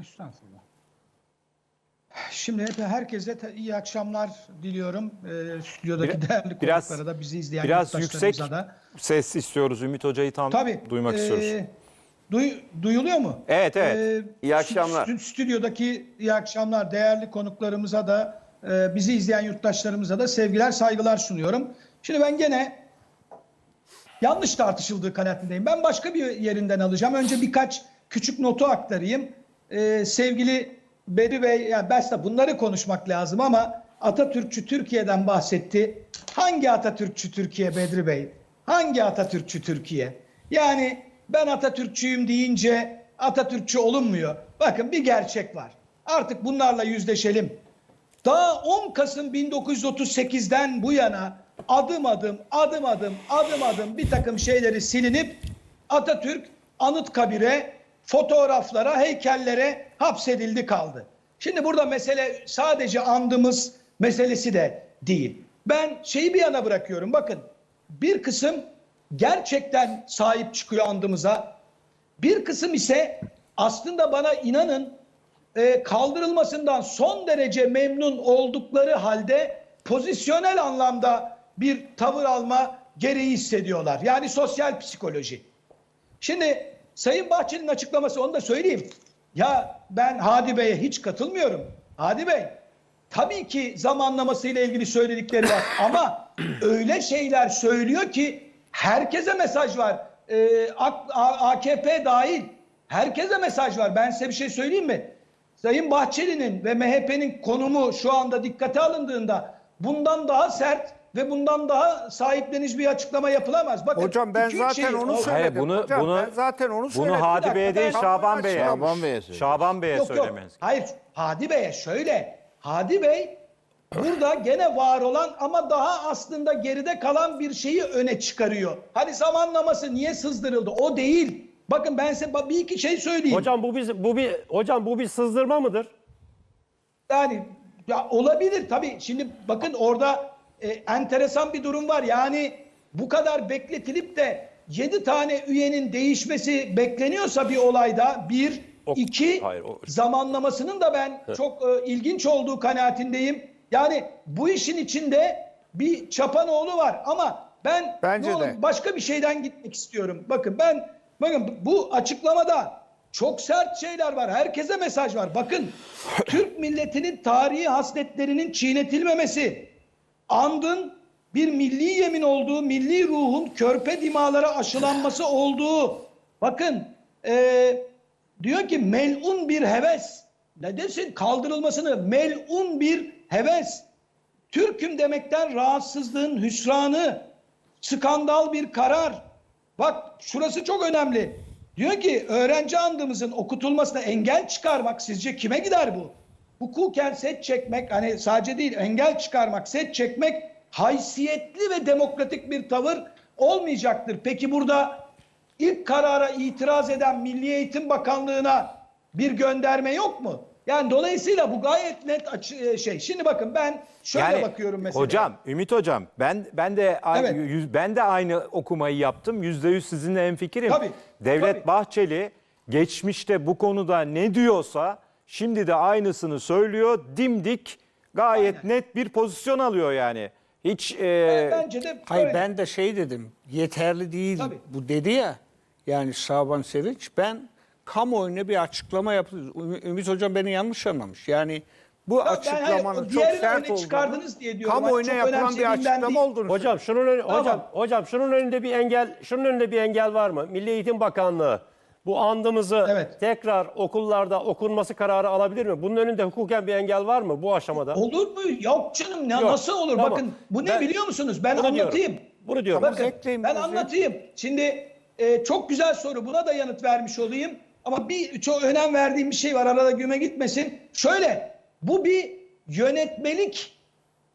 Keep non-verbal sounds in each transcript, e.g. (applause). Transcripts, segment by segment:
Estağfurullah. Şimdi hep herkese te- iyi akşamlar diliyorum. Ee, stüdyodaki Bir- değerli biraz- konuklara da bizi izleyen Biraz yurttaşlarımıza yüksek da. ses istiyoruz. Ümit Hoca'yı tam Tabii. duymak e, istiyoruz. duy- duyuluyor mu? Evet, evet. Ee, İyi akşamlar. stü- Stüdyodaki iyi akşamlar. Değerli konuklarımıza da e, bizi izleyen yurttaşlarımıza da sevgiler, saygılar sunuyorum. Şimdi ben gene yanlış tartışıldığı kanaatindeyim. Ben başka bir yerinden alacağım. Önce birkaç küçük notu aktarayım. Ee, sevgili Beri Bey, yani Besta bunları konuşmak lazım ama Atatürkçü Türkiye'den bahsetti. Hangi Atatürkçü Türkiye Bedri Bey? Hangi Atatürkçü Türkiye? Yani ben Atatürkçüyüm deyince Atatürkçü olunmuyor. Bakın bir gerçek var. Artık bunlarla yüzleşelim. Daha 10 Kasım 1938'den bu yana adım adım adım adım adım adım bir takım şeyleri silinip Atatürk Anıtkabir'e, fotoğraflara, heykellere hapsedildi kaldı. Şimdi burada mesele sadece andımız meselesi de değil. Ben şeyi bir yana bırakıyorum. Bakın bir kısım gerçekten sahip çıkıyor andımıza. Bir kısım ise aslında bana inanın e, kaldırılmasından son derece memnun oldukları halde pozisyonel anlamda bir tavır alma gereği hissediyorlar. Yani sosyal psikoloji. Şimdi Sayın Bahçeli'nin açıklaması onu da söyleyeyim. Ya ben Hadi Bey'e hiç katılmıyorum. Hadi Bey tabii ki zamanlamasıyla ilgili söyledikleri var (laughs) ama öyle şeyler söylüyor ki herkese mesaj var. Ee, AKP dahil herkese mesaj var. Ben size bir şey söyleyeyim mi? Sayın Bahçeli'nin ve MHP'nin konumu şu anda dikkate alındığında bundan daha sert ve bundan daha sahiplenici bir açıklama yapılamaz. Bakın, Hocam ben iki zaten şey- onu Hayır, söyledim. Hayır, bunu- Hocam bunu- ben zaten onu Bunu söyledim. Hadi dakika, Bey'e değil Şaban Bey'e. Şaban Bey'e. Şaban Bey'e Yok yok. söylemeniz. Hayır. Hadi Bey'e şöyle. Hadi Bey burada gene var olan ama daha aslında geride kalan bir şeyi öne çıkarıyor. Hani zamanlaması niye sızdırıldı? O değil. Bakın ben size bir iki şey söyleyeyim. Hocam bu bir bu bir hocam bu bir sızdırma mıdır? Yani ya olabilir tabii. Şimdi bakın orada e, enteresan bir durum var. Yani bu kadar bekletilip de 7 tane üyenin değişmesi bekleniyorsa bir olayda bir, O- iki Hayır, o- zamanlamasının da ben çok e, ilginç olduğu kanaatindeyim. Yani bu işin içinde bir çapanoğlu var ama ben Bence ne olur de. başka bir şeyden gitmek istiyorum. Bakın ben bakın bu açıklamada çok sert şeyler var. Herkese mesaj var. Bakın Türk milletinin tarihi hasletlerinin çiğnetilmemesi, andın bir milli yemin olduğu, milli ruhun körpe dimalara aşılanması olduğu. Bakın eee, diyor ki melun bir heves. Ne desin kaldırılmasını melun bir heves. Türk'üm demekten rahatsızlığın hüsranı, skandal bir karar. Bak şurası çok önemli. Diyor ki öğrenci andımızın okutulmasına engel çıkarmak sizce kime gider bu? Hukuken set çekmek hani sadece değil engel çıkarmak, set çekmek haysiyetli ve demokratik bir tavır olmayacaktır. Peki burada ilk karara itiraz eden Milli Eğitim Bakanlığı'na bir gönderme yok mu? Yani dolayısıyla bu gayet net açı, e, şey. Şimdi bakın ben şöyle bakıyorum mesela. Hocam, Ümit hocam ben ben de Evet. yüz- ben de aynı okumayı yaptım. Yüzde yüz sizinle hemfikirim. Tabii, Devlet tabii. Bahçeli geçmişte bu konuda ne diyorsa şimdi de aynısını söylüyor. Dimdik gayet Aynen. net bir pozisyon alıyor yani. Hiç e, Bence de Hayır böyle. ben de şey dedim. Yeterli değil Tabii. bu dedi ya. Yani Şaban Sevinç ben kamuoyuna bir açıklama yaptım. Ümit hocam beni yanlış anlamış. Yani bu ben hayır, açıklamanın o çok sert olduğunu, çıkardınız diye diyorum. kamuoyuna Çok yapılan bir açıklama değil. olduğunu Hocam şunun ön- Tamam. hocam hocam şunun önünde bir engel şunun önünde bir engel var mı? Milli Eğitim Bakanlığı bu andımızı Evet. tekrar okullarda okunması kararı alabilir mi? Bunun önünde hukuken bir engel var mı bu aşamada? Olur mu? Yok canım. Ya Yok. nasıl olur? Tamam. Bakın bu ne Ben- biliyor musunuz? Ben Bunu anlatayım. diyorum. Bunu diyorum. Bakın, Bekleyin ben anlatayım. Şimdi e, çok güzel soru. Buna da yanıt vermiş olayım. Ama bir çok önem verdiğim bir şey var. Arada güme gitmesin. Şöyle. Bu bir yönetmelik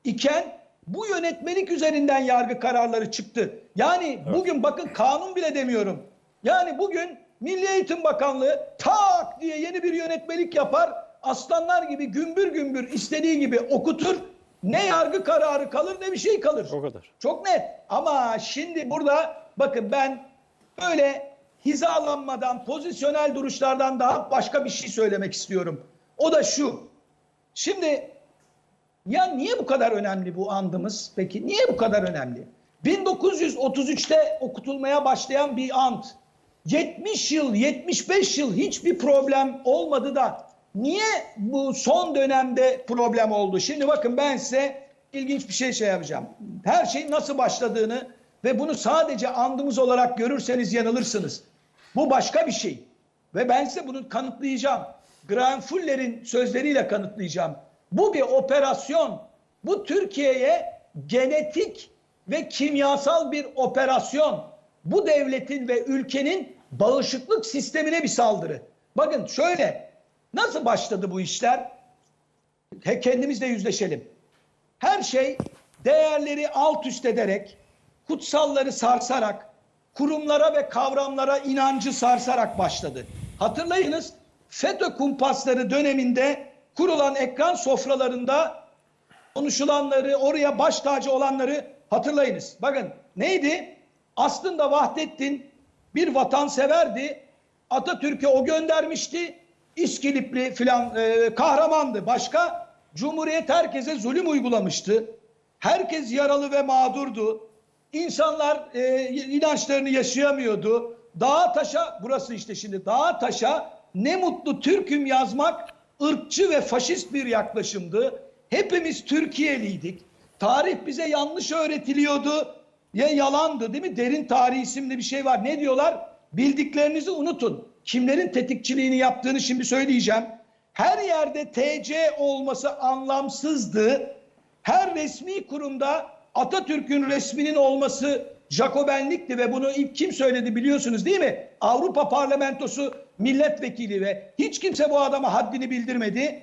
iken bu yönetmelik üzerinden yargı kararları çıktı. Yani bugün bakın kanun bile demiyorum. Yani bugün Milli Eğitim Bakanlığı tak diye yeni bir yönetmelik yapar. Aslanlar gibi gümbür gümbür istediği gibi okutur. Ne yargı kararı kalır ne bir şey kalır. O kadar. Çok net. Ama şimdi burada bakın ben böyle hizalanmadan, pozisyonel duruşlardan daha başka bir şey söylemek istiyorum. O da şu. Şimdi ya niye bu kadar önemli bu andımız? Peki niye bu kadar önemli? 1933'te okutulmaya başlayan bir ant. 70 yıl, 75 yıl hiçbir problem olmadı da niye bu son dönemde problem oldu? Şimdi bakın ben size ilginç bir şey şey yapacağım. Her şeyin nasıl başladığını ve bunu sadece andımız olarak görürseniz yanılırsınız. Bu başka bir şey. Ve ben size bunu kanıtlayacağım. Graham Fuller'in sözleriyle kanıtlayacağım. Bu bir operasyon. Bu Türkiye'ye genetik ve kimyasal bir operasyon. Bu devletin ve ülkenin bağışıklık sistemine bir saldırı. Bakın şöyle nasıl başladı bu işler? He, kendimizle yüzleşelim. Her şey değerleri alt üst ederek, kutsalları sarsarak, kurumlara ve kavramlara inancı sarsarak başladı. Hatırlayınız FETÖ kumpasları döneminde kurulan ekran sofralarında konuşulanları, oraya baş tacı olanları hatırlayınız. Bakın neydi? Aslında Vahdettin bir vatanseverdi. Atatürk'e o göndermişti. İskilipli filan e, kahramandı. Başka? Cumhuriyet herkese zulüm uygulamıştı. Herkes yaralı ve mağdurdu. İnsanlar e, inançlarını yaşayamıyordu. Dağa taşa, burası işte şimdi dağa taşa ne mutlu Türk'üm yazmak ırkçı ve faşist bir yaklaşımdı. Hepimiz Türkiye'liydik. Tarih bize yanlış öğretiliyordu. Ya yalandı değil mi? Derin tarih isimli bir şey var. Ne diyorlar? Bildiklerinizi unutun. Kimlerin tetikçiliğini yaptığını şimdi söyleyeceğim. Her yerde TC olması anlamsızdı. Her resmi kurumda Atatürk'ün resminin olması Jacobenlikti ve bunu ilk kim söyledi biliyorsunuz değil mi? Avrupa Parlamentosu milletvekili ve hiç kimse bu adama haddini bildirmedi.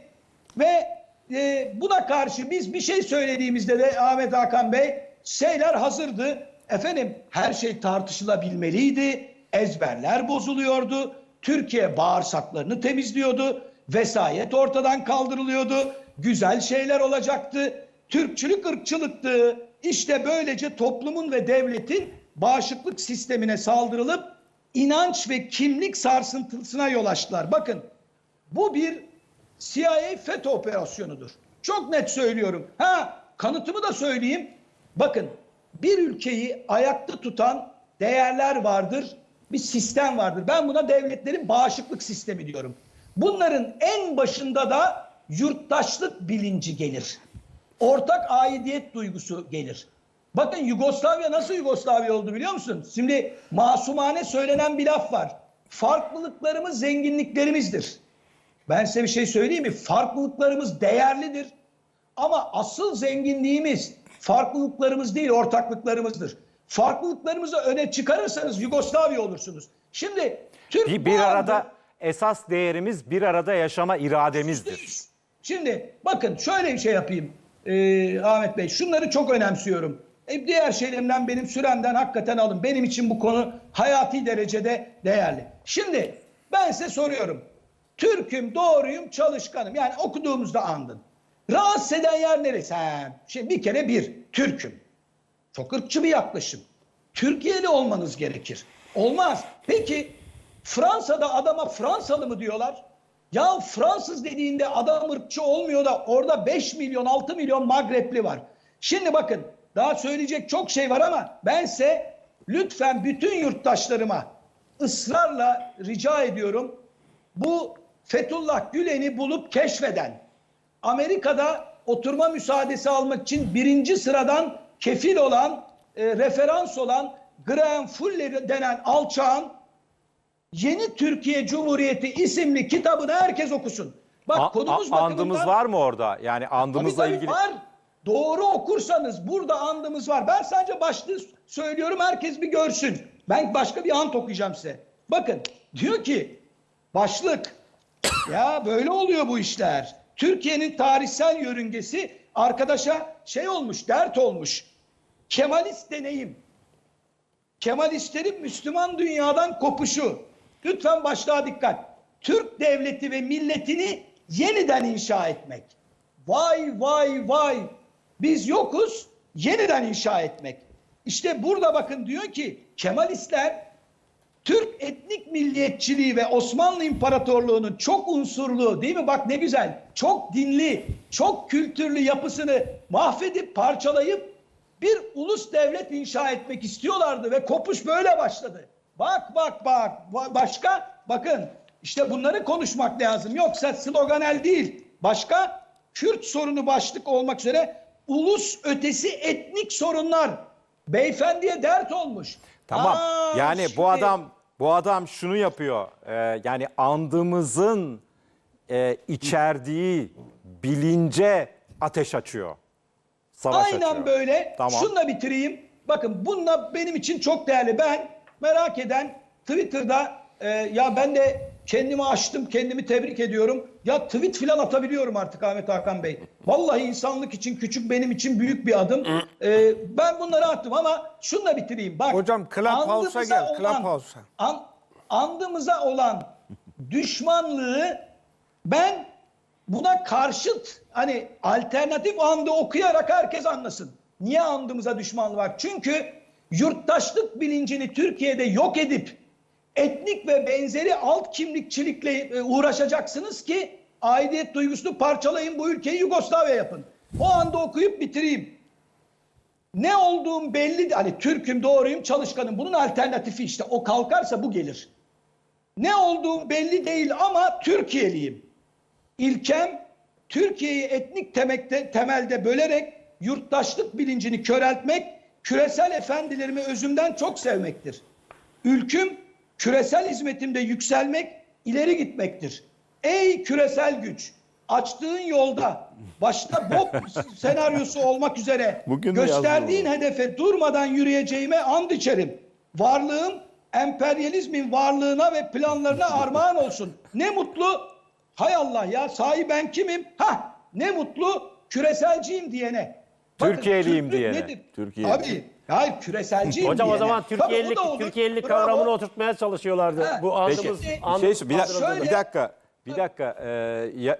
Ve e, buna karşı biz bir şey söylediğimizde de Ahmet Hakan Bey şeyler hazırdı. Efendim her şey tartışılabilmeliydi. Ezberler bozuluyordu. Türkiye bağırsaklarını temizliyordu. Vesayet ortadan kaldırılıyordu. Güzel şeyler olacaktı. Türkçülük ırkçılıktı. İşte böylece toplumun ve devletin bağışıklık sistemine saldırılıp inanç ve kimlik sarsıntısına yol açtılar. Bakın bu bir CIA FETÖ operasyonudur. Çok net söylüyorum. Ha kanıtımı da söyleyeyim. Bakın bir ülkeyi ayakta tutan değerler vardır. Bir sistem vardır. Ben buna devletlerin bağışıklık sistemi diyorum. Bunların en başında da yurttaşlık bilinci gelir. Ortak aidiyet duygusu gelir. Bakın Yugoslavya nasıl Yugoslavya oldu biliyor musun? Şimdi masumane söylenen bir laf var. Farklılıklarımız zenginliklerimizdir. Ben size bir şey söyleyeyim mi? Farklılıklarımız değerlidir. Ama asıl zenginliğimiz farklılıklarımız değil ortaklıklarımızdır. Farklılıklarımızı öne çıkarırsanız Yugoslavya olursunuz. Şimdi Türk Bir, bir anda- arada esas değerimiz bir arada yaşama irademizdir. Şimdi bakın şöyle bir şey yapayım ee, Ahmet Bey. Şunları çok önemsiyorum. E, diğer şeylerimden benim süremden hakikaten alın. Benim için bu konu hayati derecede değerli. Şimdi ben size soruyorum. Türk'üm, doğruyum, çalışkanım. Yani okuduğumuzda andın. Rahatsız eden yer neresi? Ha, şimdi bir kere bir, Türk'üm. Çok ırkçı bir yaklaşım. Türkiye'li olmanız gerekir. Olmaz. Peki Fransa'da adama Fransalı mı diyorlar? Ya Fransız dediğinde adam ırkçı olmuyor da orada 5 milyon 6 milyon Magrepli var. Şimdi bakın daha söyleyecek çok şey var ama ben size lütfen bütün yurttaşlarıma ısrarla rica ediyorum. Bu Fethullah Gülen'i bulup keşfeden Amerika'da oturma müsaadesi almak için birinci sıradan kefil olan, e, referans olan Graham Fuller denen alçağın Yeni Türkiye Cumhuriyeti isimli kitabını herkes okusun. Bak A- konumuz a- andımız bakımından- var mı orada? Yani andımızla Tabii tabii ilgili. var. Doğru okursanız burada andımız var. Ben sadece başlığı söylüyorum herkes bir görsün. Ben başka bir ant okuyacağım size. Bakın diyor ki başlık ya böyle oluyor bu işler. Türkiye'nin tarihsel yörüngesi arkadaşa şey olmuş, dert olmuş. Kemalist deneyim. Kemalistlerin Müslüman dünyadan kopuşu. Lütfen başlığa dikkat. Türk devleti ve milletini yeniden inşa etmek. Vay vay vay. Biz yokuz, yeniden inşa etmek. İşte burada bakın diyor ki Kemalistler Türk etnik milliyetçiliği ve Osmanlı İmparatorluğu'nun çok unsurlu değil mi? Bak ne güzel. Çok dinli, çok kültürlü yapısını mahvedip parçalayıp bir ulus devlet inşa etmek istiyorlardı ve kopuş böyle başladı. Bak bak bak Ba- başka bakın işte bunları konuşmak lazım. Yoksa sloganel değil. Başka Kürt sorunu başlık olmak üzere ulus ötesi etnik sorunlar beyefendiye dert olmuş. Tamam. Aa, yani şimdi- bu adam bu adam şunu yapıyor. Ee, yani andığımızın e, içerdiği bilince ateş açıyor. Savaş Aynen açıyor. böyle. Tamam. Şunla bitireyim. Bakın bununla benim için çok değerli. Ben merak eden Twitter'da e, ya ben de kendimi açtım, kendimi tebrik ediyorum. Ya tweet filan atabiliyorum artık Ahmet Hakan Bey. Vallahi insanlık için küçük, benim için büyük bir adım. E, ben bunları attım ama şunla bitireyim. Bak, Hocam, Clubhouse'a gel, olan- Clubhouse'a. an- andımıza olan düşmanlığı ben buna karşıt hani alternatif andı okuyarak herkes anlasın. Niye andımıza düşmanlığı var? Çünkü yurttaşlık bilincini Türkiye'de yok edip etnik ve benzeri alt kimlikçilikle e, uğraşacaksınız ki aidiyet duygusunu parçalayın bu ülkeyi Yugoslavya yapın. O anda okuyup bitireyim. Ne olduğum belli hani Türk'üm doğruyum çalışkanım bunun alternatifi işte o kalkarsa bu gelir. Ne olduğum belli değil ama Türkiye'liyim. İlkem Türkiye'yi etnik temekte, temelde bölerek yurttaşlık bilincini köreltmek, küresel efendilerimi özümden çok sevmektir. Ülküm küresel hizmetimde yükselmek, ileri gitmektir. Ey küresel güç, açtığın yolda başta BOP (laughs) senaryosu olmak üzere Bugün gösterdiğin hedefe durmadan yürüyeceğime and içerim. Varlığım emperyalizmin varlığına ve planlarına (laughs) armağan olsun. Ne mutlu hay Allah ya sahi ben kimim? Ha ne mutlu küreselciyim diyene. Türkiye'liyim diyene. Nedir? Türkiye'li. Abi hayır küreselciyim Hocam o diyene. zaman o olur. Türkiye'lilik Bravo. kavramını oturtmaya çalışıyorlardı. Ha, Bu andımız, Peki. and- şey bir, dakika, Şöyle- bir dakika. Bir dakika. Ee, ya,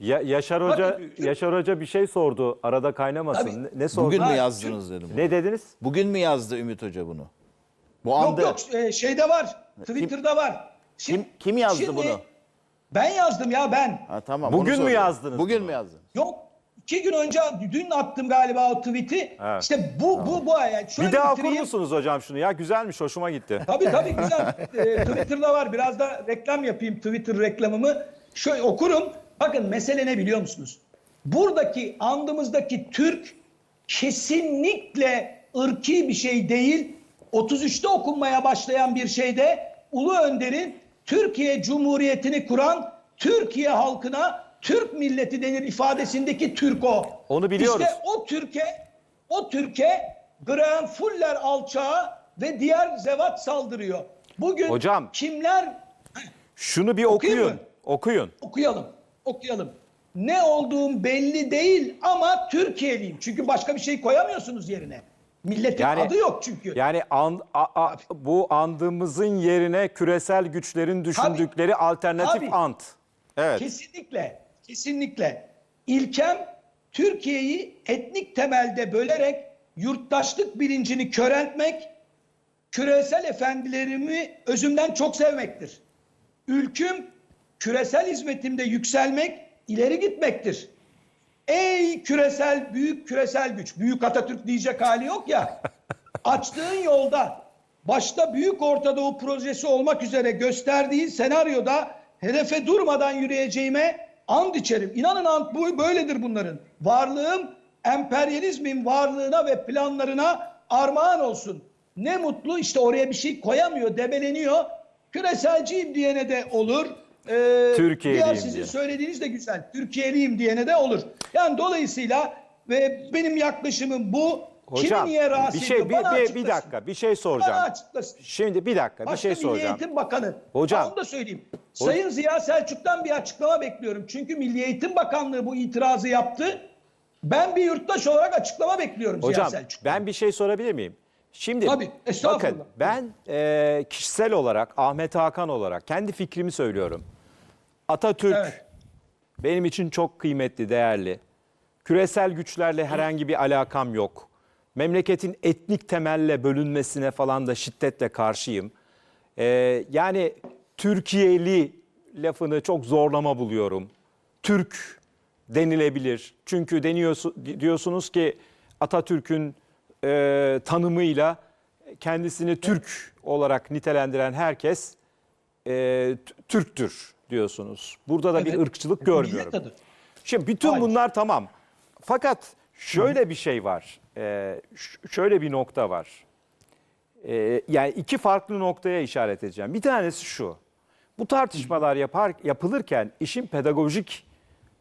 ya- Yaşar Hoca Bakın, Yaşar Hoca bir şey sordu. Arada kaynamasın. Tabii. Ne, ne sordu? Bugün mü yazdınız dedim. Ne dediniz? Bugün mü yazdı Ümit Hoca bunu? Bu Yok anda. yok e, şeyde var. Twitter'da var. Kim kim yazdı şimdi bunu? Ben yazdım ya ben. Ha tamam. Bugün mü yazdınız Bugün mü yazdınız? Yok iki gün önce dün attım galiba o tweet'i. Evet. İşte bu bu bu yani şöyle Bir daha okur bitireyim. musunuz hocam şunu? Ya güzelmiş, hoşuma gitti. Tabii tabii (laughs) güzel. Ee, Twitter'da var. Biraz da reklam yapayım Twitter reklamımı. Şöyle okurum. Bakın mesele ne biliyor musunuz? Buradaki andımızdaki Türk kesinlikle ırki bir şey değil. 33'te okunmaya başlayan bir şeyde Ulu Önder'in Türkiye Cumhuriyeti'ni kuran Türkiye halkına Türk milleti denir ifadesindeki Türk o. Onu biliyoruz. İşte o Türkiye, o Türkiye Graham Fuller alçağı ve diğer zevat saldırıyor. Bugün Hocam. kimler Şunu bir okuyun. Okuyun. okuyalım, okuyalım. Ne olduğum belli değil ama Türkiye'liyim. Çünkü başka bir şey koyamıyorsunuz yerine. Milletin Yani- adı yok çünkü. Yani an- a- a- bu andığımızın yerine küresel güçlerin düşündükleri alternatif Tabii. ant. Evet. Kesinlikle, kesinlikle. İlkem Türkiye'yi etnik temelde bölerek yurttaşlık bilincini köreltmek, küresel efendilerimi özümden çok sevmektir. Ülküm küresel hizmetimde yükselmek, ileri gitmektir. Ey küresel, büyük küresel güç, büyük Atatürk diyecek hali yok ya. (laughs) Açtığın yolda başta Büyük Orta Doğu projesi olmak üzere gösterdiği senaryoda hedefe durmadan yürüyeceğime and içerim. İnanın and bu böyledir bunların. Varlığım emperyalizmin varlığına ve planlarına armağan olsun. Ne mutlu işte oraya bir şey koyamıyor, debeleniyor. Küreselciyim diyene de olur. Ee, Türkiye'liyim diğer sizin diye. söylediğiniz de güzel. Türkiye'liyim diyene de olur. Yani dolayısıyla ve benim yaklaşımım bu. Hocam Kimi niye rahatsız bir şey ediyor? bir, Bana bir, bir açıklasın. dakika bir şey Bana soracağım. açıklasın. Şimdi bir dakika bir Başka şey Milli soracağım. Eğitim Bakanı. Hocam. Ha, Onu da söyleyeyim. Sayın Ziya Selçuk'tan bir açıklama bekliyorum. Çünkü Milli Eğitim Bakanlığı bu itirazı yaptı. Ben bir yurttaş olarak açıklama bekliyorum Hocam Ziya Selçuk. ben bir şey sorabilir miyim? Şimdi Tabii, estağfurullah. bakın ben e, kişisel olarak Ahmet Hakan olarak kendi fikrimi söylüyorum. Atatürk Evet. benim için çok kıymetli, değerli. Küresel güçlerle herhangi bir alakam yok. Memleketin etnik temelle bölünmesine falan da şiddetle karşıyım. Ee, yani Türkiye'li lafını çok zorlama buluyorum. Türk denilebilir. Çünkü deniyorsu, diyorsunuz ki Atatürk'ün e, tanımıyla kendisini Türk olarak nitelendiren herkes e, Türktür diyorsunuz. Burada da bir Evet. ırkçılık Millet görmüyorum. Şimdi bütün Hayır. bunlar tamam. Fakat şöyle bir şey var. Ş- şöyle bir nokta var. Ee, yani iki farklı noktaya işaret edeceğim. Bir tanesi şu. Bu tartışmalar yapar, yapılırken işin pedagojik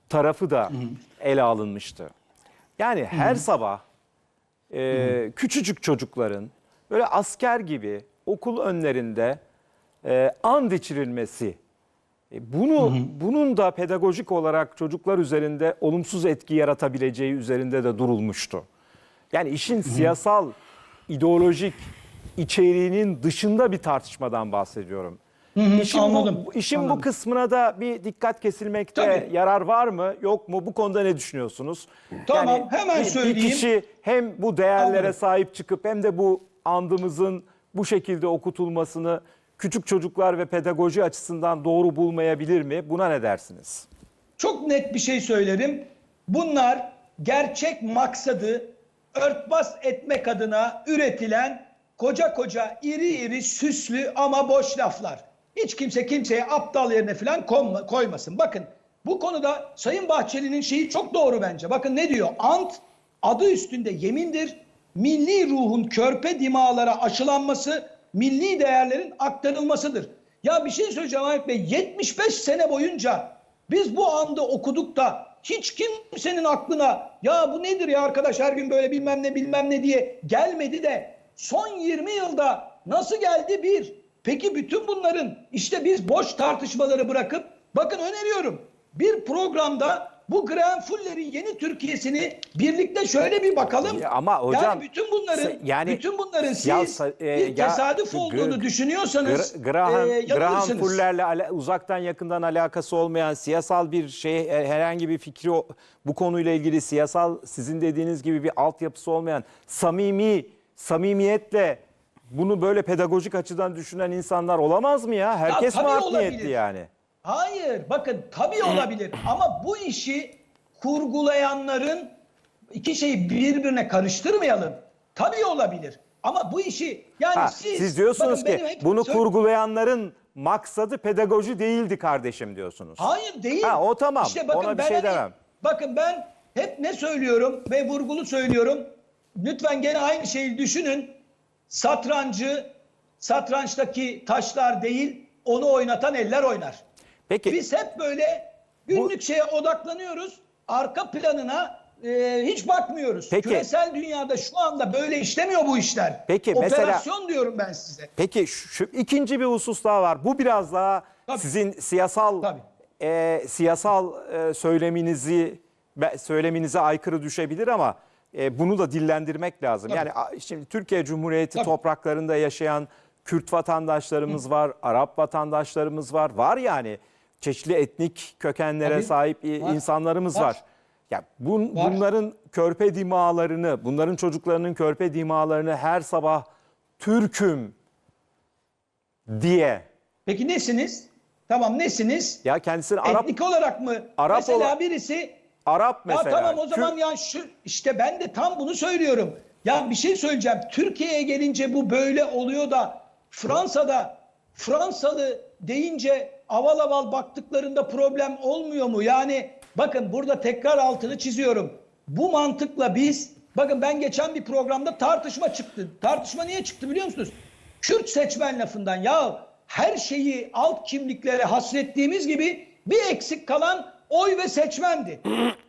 tarafı da ele alınmıştı. Yani her sabah e, küçücük çocukların böyle asker gibi okul önlerinde e, and içirilmesi e, Bunu bunun da pedagojik olarak çocuklar üzerinde olumsuz etki yaratabileceği üzerinde de durulmuştu. Yani işin siyasal, ideolojik içeriğinin dışında bir tartışmadan bahsediyorum. işin anladım, bu, işin bu anladım. kısmına da bir dikkat kesilmekte Tabii. yarar var mı, yok mu? Bu konuda ne düşünüyorsunuz? Tamam, hemen bir- Bir söyleyeyim. kişi hem bu değerlere Anladım. sahip çıkıp hem de bu andımızın bu şekilde okutulmasını küçük çocuklar ve pedagoji açısından doğru bulmayabilir mi? Buna ne dersiniz? Çok net bir şey söylerim. Bunlar gerçek maksadı örtbas etmek adına üretilen koca koca iri iri süslü ama boş laflar. Hiç kimse kimseye aptal yerine falan koymasın. Bakın bu konuda Sayın Bahçeli'nin şeyi çok doğru bence. Bakın ne diyor? Ant adı üstünde yemindir. Milli ruhun körpe dimalara aşılanması, milli değerlerin aktarılmasıdır. Ya bir şey söyleyeceğim Ahmet Bey. 75 sene boyunca biz bu anda okuduk da hiç kimsenin aklına ya bu nedir ya arkadaş her gün böyle bilmem ne bilmem ne diye gelmedi de son 20 yılda nasıl geldi bir? Peki bütün bunların işte biz boş tartışmaları bırakıp bakın öneriyorum bir programda bu Graham Fuller'in yeni Türkiye'sini birlikte şöyle bir bakalım. Ya ama hocam, yani bütün bunların yani- bütün bunların siz Ya e, bir ya- tesadüf Gr- olduğunu düşünüyorsanız Gra- Graham, e, Graham. Fuller'le ala- uzaktan yakından alakası olmayan siyasal bir şey e, herhangi bir fikri bu konuyla ilgili siyasal sizin dediğiniz gibi bir altyapısı olmayan samimi samimiyetle bunu böyle pedagojik açıdan düşünen insanlar olamaz mı ya? Herkes mi tabii art niyetli yani? Hayır bakın tabii olabilir ama bu işi kurgulayanların iki şeyi birbirine karıştırmayalım. Tabii olabilir ama bu işi yani Ha, siz, siz diyorsunuz bakın ki bunu kurgulayanların maksadı pedagoji değildi kardeşim diyorsunuz. Hayır değil. Ha, o tamam. İşte bakın Ona bir ben şey hani- demem. Bakın ben hep ne söylüyorum ve vurgulu söylüyorum. Lütfen gene aynı şeyi düşünün. Satrancı satrançtaki taşlar değil onu oynatan eller oynar. Peki Biz hep böyle günlük şeye odaklanıyoruz. Arka planına e, hiç bakmıyoruz. Peki. Küresel dünyada şu anda böyle işlemiyor bu işler. Peki, mesela- Operasyon diyorum ben size. Peki şu, şu ikinci bir husus daha var. Bu biraz daha Tabii. sizin siyasal Tabii. e, siyasal e, söyleminizi söyleminize aykırı düşebilir ama e, bunu da dillendirmek lazım. Tabii. Yani şimdi Türkiye Cumhuriyeti Tabii. topraklarında yaşayan Kürt vatandaşlarımız var, Arap vatandaşlarımız var. Var yani çeşitli etnik kökenlere Tabii. sahip Var. insanlarımız Var. var. Ya bun- Var. bunların körpe dimalarını, bunların çocuklarının körpe dimalarını her sabah Türk'üm diye Peki nesiniz? Tamam nesiniz? ya kendisini Arap Etnik olarak mı? Arap mesela birisi Arap ya mesela. tamam o zaman Kürt- ya şu işte ben de tam bunu söylüyorum. Ya bir şey söyleyeceğim. Türkiye'ye gelince bu böyle oluyor da Fransa'da Fransalı deyince aval aval baktıklarında problem olmuyor mu? Yani bakın burada tekrar altını çiziyorum. Bu mantıkla biz bakın ben geçen bir programda tartışma çıktı. Tartışma niye çıktı biliyor musunuz? Kürt seçmen lafından ya her şeyi alt kimliklere hasrettiğimiz gibi bir eksik kalan oy ve seçmendi.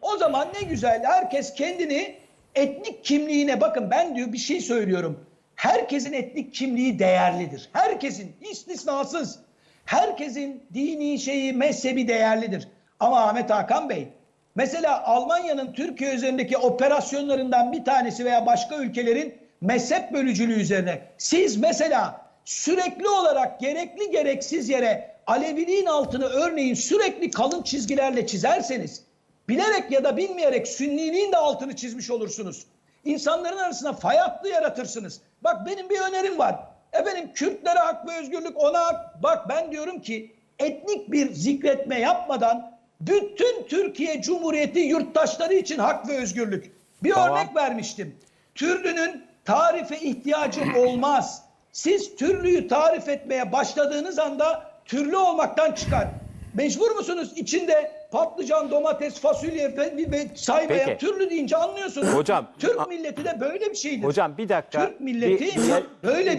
O zaman ne güzel herkes kendini etnik kimliğine bakın ben diyor bir şey söylüyorum. Herkesin etnik kimliği değerlidir. Herkesin istisnasız. Herkesin dini şeyi mezhebi değerlidir. Ama Ahmet Hakan Bey mesela Almanya'nın Türkiye üzerindeki operasyonlarından bir tanesi veya başka ülkelerin mezhep bölücülüğü üzerine. Siz mesela sürekli olarak gerekli gereksiz yere Aleviliğin altını örneğin sürekli kalın çizgilerle çizerseniz bilerek ya da bilmeyerek sünniliğin de altını çizmiş olursunuz. İnsanların arasına fay hattı yaratırsınız. Bak benim bir önerim var. Efendim Kürtlere hak ve özgürlük ona hak. Bak ben diyorum ki etnik bir zikretme yapmadan bütün Türkiye Cumhuriyeti yurttaşları için hak ve özgürlük. Bir Tamam. örnek vermiştim. Türlünün tarife ihtiyacı olmaz. Siz türlüyü tarif etmeye başladığınız anda türlü olmaktan çıkar. Mecbur musunuz içinde patlıcan, domates, fasulye ve, ve saymaya Peki. türlü deyince anlıyorsunuz. Hocam, Türk milleti de böyle bir şeydir. Hocam bir dakika. Türk milleti Bir- bir- böyle bir